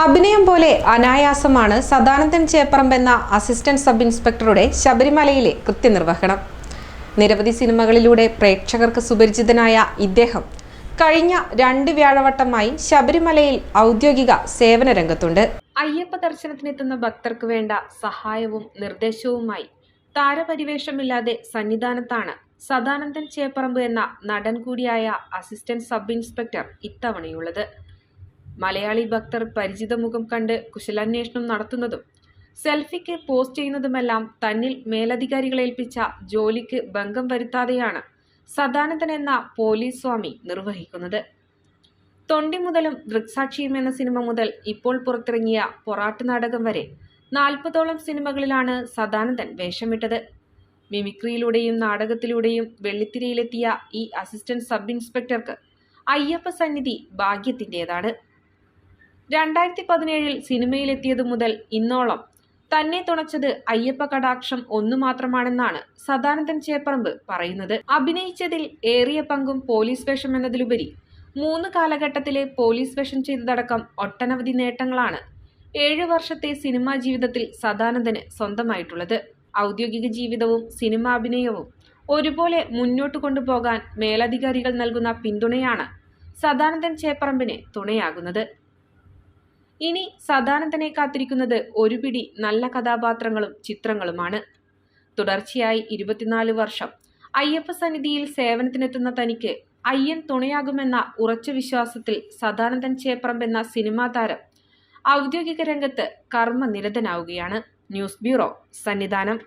അഭിനയം പോലെ അനായാസമാണ് സദാനന്ദൻ ചേപ്പറമ്പ് എന്ന അസിസ്റ്റന്റ് സബ് ഇൻസ്പെക്ടറുടെ ശബരിമലയിലെ കൃത്യനിർവഹണം. നിരവധി സിനിമകളിലൂടെ പ്രേക്ഷകർക്ക് സുപരിചിതനായ ഇദ്ദേഹം കഴിഞ്ഞ രണ്ട് വ്യാഴവട്ടമായി ശബരിമലയിൽ ഔദ്യോഗിക സേവന രംഗത്തുണ്ട്. അയ്യപ്പ ദർശനത്തിനെത്തുന്ന ഭക്തർക്ക് വേണ്ട സഹായവും നിർദ്ദേശവുമായി താരപരിവേഷമില്ലാതെ സന്നിധാനത്താണ് സദാനന്ദൻ ചേപ്പറമ്പ് എന്ന നടൻ കൂടിയായ അസിസ്റ്റന്റ് സബ് ഇൻസ്പെക്ടർ ഇത്തവണയുള്ളത്. മലയാളി ഭക്തർ പരിചിത മുഖം കണ്ട് കുശലാന്വേഷണം നടത്തുന്നതും സെൽഫിക്ക് പോസ്റ്റ് ചെയ്യുന്നതുമെല്ലാം തന്നിൽ മേലധികാരികളെ ഏൽപ്പിച്ച ജോലിക്ക് ഭംഗം വരുത്താതെയാണ് സദാനന്ദൻ എന്ന പോലീസ് സ്വാമി നിർവഹിക്കുന്നത്. തൊണ്ടി മുതലും ദൃക്സാക്ഷിയും എന്ന സിനിമ മുതൽ ഇപ്പോൾ പുറത്തിറങ്ങിയ പൊറാട്ട് നാടകം വരെ നാൽപ്പതോളം സിനിമകളിലാണ് സദാനന്ദൻ വേഷമിട്ടത്. മിമിക്രിയിലൂടെയും നാടകത്തിലൂടെയും വെള്ളിത്തിരയിലെത്തിയ ഈ അസിസ്റ്റന്റ് സബ് ഇൻസ്പെക്ടർക്ക് അയ്യപ്പ സന്നിധി ഭാഗ്യത്തിന്റെതാണ് രണ്ടായിരത്തി പതിനേഴിൽ സിനിമയിലെത്തിയതു മുതൽ ഇന്നോളം തന്നെ തുണച്ചത് അയ്യപ്പ കടാക്ഷം ഒന്നു മാത്രമാണെന്നാണ് സദാനന്ദൻ ചേപ്പറമ്പ് പറയുന്നത്. അഭിനയിച്ചതിൽ ഏറിയ പങ്കും പോലീസ് വേഷം എന്നതിലുപരി മൂന്ന് കാലഘട്ടത്തിലെ പോലീസ് വേഷം ചെയ്തതടക്കം ഒട്ടനവധി നേട്ടങ്ങളാണ് ഏഴു വർഷത്തെ സിനിമാ ജീവിതത്തിൽ സദാനന്ദന് സ്വന്തമായിട്ടുള്ളത്. ഔദ്യോഗിക ജീവിതവും സിനിമാഭിനയവും ഒരുപോലെ മുന്നോട്ട് കൊണ്ടുപോകാൻ മേലധികാരികൾ നൽകുന്ന പിന്തുണയാണ് സദാനന്ദൻ ചേപ്പറമ്പിനെ തുണയാകുന്നത്. ഇനി സദാനന്ദനെ കാത്തിരിക്കുന്നത് ഒരു പിടി നല്ല കഥാപാത്രങ്ങളും ചിത്രങ്ങളുമാണ്. തുടർച്ചയായി ഇരുപത്തിനാല് വർഷം അയ്യപ്പ സന്നിധിയിൽ സേവനത്തിനെത്തുന്ന തനിക്ക് അയ്യൻ തുണയാകുമെന്ന ഉറച്ച വിശ്വാസത്തിൽ സദാനന്ദൻ ചേപ്രം എന്ന സിനിമാ താരം ഔദ്യോഗിക രംഗത്ത് കർമ്മനിരതനാവുകയാണ് ന്യൂസ് ബ്യൂറോ സന്നിധാനം.